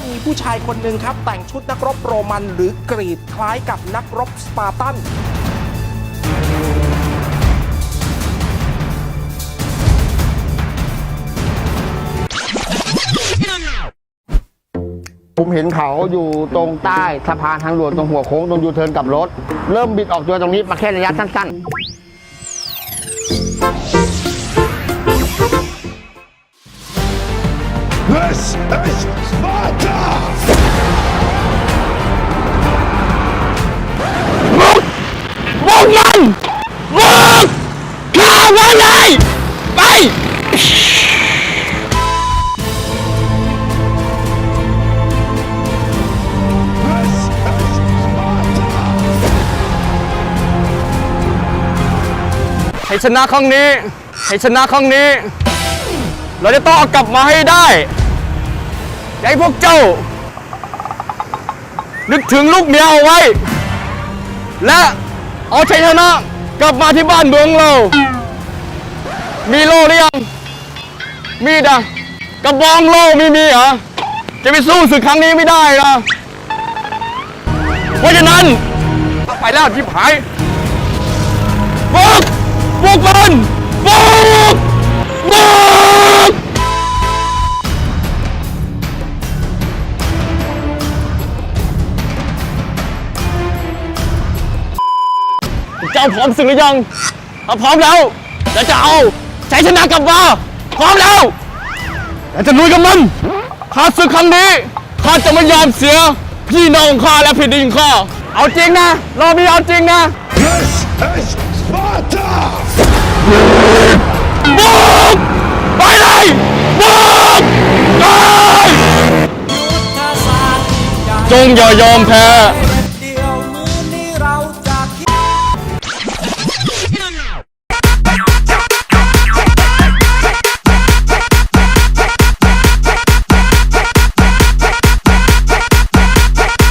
ริ่มมีผู้ชายคนหนึ่งครับ แต่งชุดนักรบโรมันหรือกรีดคล้ายกับนักรบสปาร์ตันผมเห็นเขาอยู่ตรงใต้สะพานทางด่วนตรงหัวโค้งตรงยูเทิร์นกลับรถ เริ่มบิดออกตัวตรงนี้มาแค่ระยะสั้น This is Sparta! ไป This is Sparta! ให้ชนะครั้งนี้ให้ชนะครั้งนี้ เราจะต้องเอากลับมาให้ได้อย่าให้พวกเจ้า นึกถึงลูกเมียเอาไว้ และเอาชัยชนะกลับมาที่บ้านเมืองเรา มีโล่หรือยัง มีดอะกระบองโล่ไม่มีเหรอ จะไปสู้ศึกครั้งนี้ไม่ได้นะเพราะฉะนั้น ไปแล้วที่ผายบุกบุกมันบุกบุกเจ้าพร้อมสึกหรือยังถ้าพร้อมแล้วเราจะเอา ชัยชนะกลับมาพร้อมแล้วเราจะลุยกับมันข้าศึกครั้งนี้ข้าจะไม่ยอมเสีย พี่น้องข้าและแผ่นดินข้าเอาจริงนะรอบนี้เอาจริงนะ This is Sparta! บุกไปเลยบุกไปจงอย่ายอมแพ้